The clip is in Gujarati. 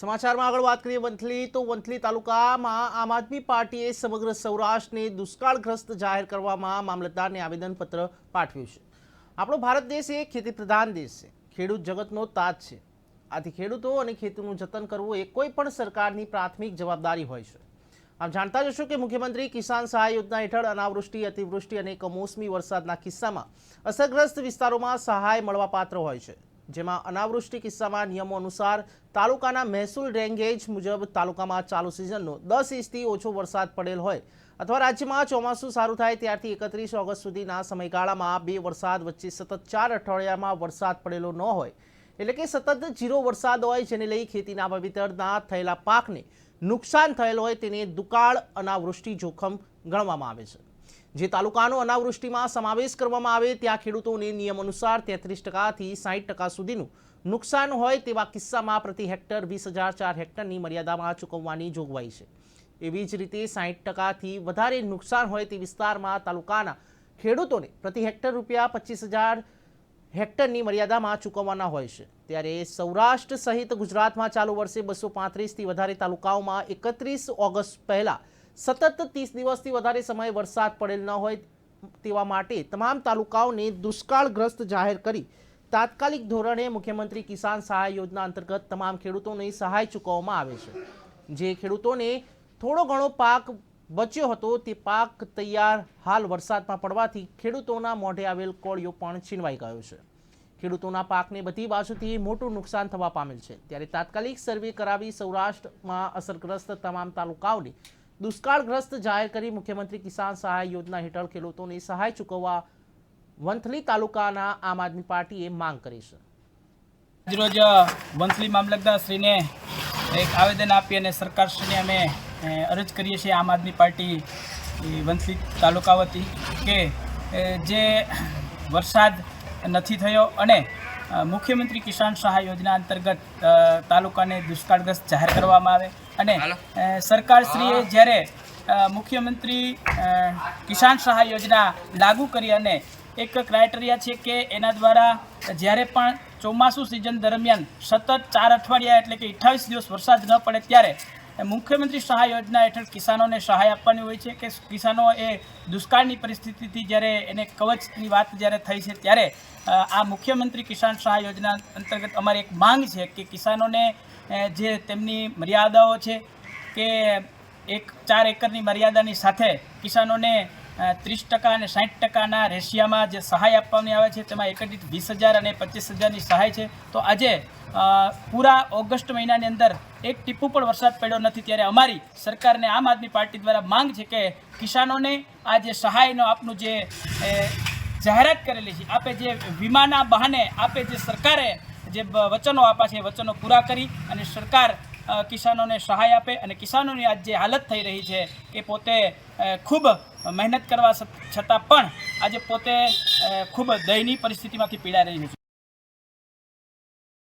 સમાચારમાં આગળ વાત કરીએ વંથલી, તો વંથલી તાલુકામાં આમ આદમી પાર્ટીએ સમગ્ર સૌરાષ્ટ્રને દુષ્કાળગ્રસ્ત જાહેર કરવામાં મામલતદારને આવેદનપત્ર પાઠવ્યું છે. આપણો ભારત દેશ એ ખેતી પ્રધાન દેશ છે. ખેડૂત જગતનો તાજ છે. આથી ખેડૂતો અને ખેતીનું જતન કરવું એ કોઈ પણ સરકારની પ્રાથમિક જવાબદારી હોય છે. આમ જાણતા જશો કે મુખ્યમંત્રી કિસાન સહાય યોજના હેઠળ અનાવૃષ્ટિ, અતિવૃષ્ટિ અને કમોસમી વરસાદના કિસ્સામાં અસરગ્રસ્ત વિસ્તારોમાં સહાય મળવાપાત્ર હોય છે. જેમાં અનાવૃષ્ટિ કિસ્સામાં નિયમો અનુસાર તાલુકાના મહેસૂલ રેન્ગેજ મુજબ તાલુકામાં ચાલુ સિઝનનો દસ ઇંચથી ઓછો વરસાદ પડેલ હોય અથવા રાજ્યમાં ચોમાસું સારું થાય ત્યારથી એકત્રીસ ઓગસ્ટ સુધીના સમયગાળામાં બે વરસાદ વચ્ચે સતત ચાર અઠવાડિયામાં વરસાદ પડેલો ન હોય. એટલે કે સતત જીરો વરસાદ હોય જેને લઈ ખેતીના વાવેતરના થયેલા પાકને નુકસાન થયેલ હોય તેને દુકાળ અનાવૃષ્ટિ જોખમ ગણવામાં આવે છે. જે તાલુકાનો અનાવૃષ્ટિમાં સમાવેશ કરવામાં આવે ત્યાં ખેડૂતોને નિયમ અનુસાર તેત્રીસ ટકાથી સાહીઠ ટકા સુધીનું નુકસાન હોય તેવા કિસ્સામાં પ્રતિ હેક્ટર વીસ હજાર ચાર હેક્ટરની મર્યાદામાં ચૂકવવાની જોગવાઈ છે. એવી જ રીતે સાહીઠ ટકાથી વધારે નુકસાન હોય તે વિસ્તારમાં તાલુકાના ખેડૂતોને પ્રતિ હેક્ટર રૂપિયા પચીસ હજાર હેક્ટરની મર્યાદામાં ચૂકવવાના હોય છે. ત્યારે સૌરાષ્ટ્ર સહિત ગુજરાતમાં ચાલુ વર્ષે બસો પાંત્રીસથી વધારે તાલુકાઓમાં એકત્રીસ ઓગસ્ટ પહેલાં સતત ત્રીસ દિવસથી વધારે સમય વરસાદ પડેલ ન હોય તેવા માટે તમામ તાલુકાઓને દુષ્કાળગ્રસ્ત જાહેર કરી તાત્કાલિક ધોરણે મુખ્યમંત્રી કિસાન સહાય યોજના અંતર્ગત તમામ ખેડૂતોને સહાય ચૂકવવામાં આવે છે. જે ખેડૂતોને થોડો ઘણો પાક બચ્યો હતો તે પાક તૈયાર હાલ વરસાદમાં પડવાથી ખેડૂતોના મોઢે આવેલ કોળિયો પણ છીનવાઈ ગયો છે. ખેડૂતોના પાકને બધી બાજુથી મોટું નુકસાન થવા પામેલ છે. ત્યારે તાત્કાલિક સર્વે કરાવી સૌરાષ્ટ્રમાં અસરગ્રસ્ત તમામ તાલુકાઓને દુષ્કાળગ્રસ્ત જાહેર કરી મુખ્યમંત્રી કિસાન સહાય યોજના હેઠળ ખેડૂતોને સહાય ચૂકવવા વંથલી તાલુકાના આમ આદમી પાર્ટીએ માંગ કરી છે. આજરોજ વંથલી મામલતદારશ્રીને એક આવેદન આપી અને સરકારશ્રીને અમે અરજ કરીએ છીએ આમ આદમી પાર્ટી વંથલી તાલુકા વતી કે જે વરસાદ નથી થયો અને મુખ્યમંત્રી કિસાન સહાય યોજના અંતર્ગત તાલુકાને દુષ્કાળગ્રસ્ત જાહેર કરવામાં આવે અને સરકારશ્રીએ જ્યારે મુખ્યમંત્રી કિસાન સહાય યોજના લાગુ કરી અને એક ક્રાઇટેરિયા છે કે એના દ્વારા જ્યારે પણ ચોમાસું સિઝન દરમિયાન સતત ચાર અઠવાડિયા એટલે કે અઠ્ઠાવીસ દિવસ વરસાદ ન પડે ત્યારે મુખ્યમંત્રી સહાય યોજના હેઠળ કિસાનોને સહાય આપવાની હોય છે કે કિસાનો એ દુષ્કાળની પરિસ્થિતિથી જ્યારે એને કવચની વાત જ્યારે થઈ છે ત્યારે આ મુખ્યમંત્રી કિસાન સહાય યોજના અંતર્ગત અમારી એક માંગ છે કે કિસાનોને જે તેમની મર્યાદાઓ છે કે એક ચાર એકરની મર્યાદાની સાથે કિસાનોને ત્રીસ ટકા અને સાઠ ટકાના રેશિયામાં જે સહાય આપવામાં આવે છે, તેમાં એકત્રિત વીસ હજાર અને પચીસ હજારની સહાય છે. તો આજે પૂરા ઓગસ્ટ મહિનાની અંદર એક ટીપું પણ વરસાદ પડ્યો નથી, ત્યારે અમારી સરકારને આમ આદમી પાર્ટી દ્વારા માંગ છે કે કિસાનોને આ જે સહાયનો આપનું જે જાહેરાત કરેલી છે, આપે જે વીમાના બહાને આપે જે સરકારે જે વચનો આપ્યા છે, એ વચનો પૂરા કરી અને સરકાર કિસાનોને સહાય આપે અને કિસાનોની આજ જે હાલત થઈ રહી છે એ પોતે ખૂબ મહેનત કરવા છતાં પણ આજે પોતે ખૂબ દયનીય પરિસ્થિતિમાંથી પીડા રહી છે.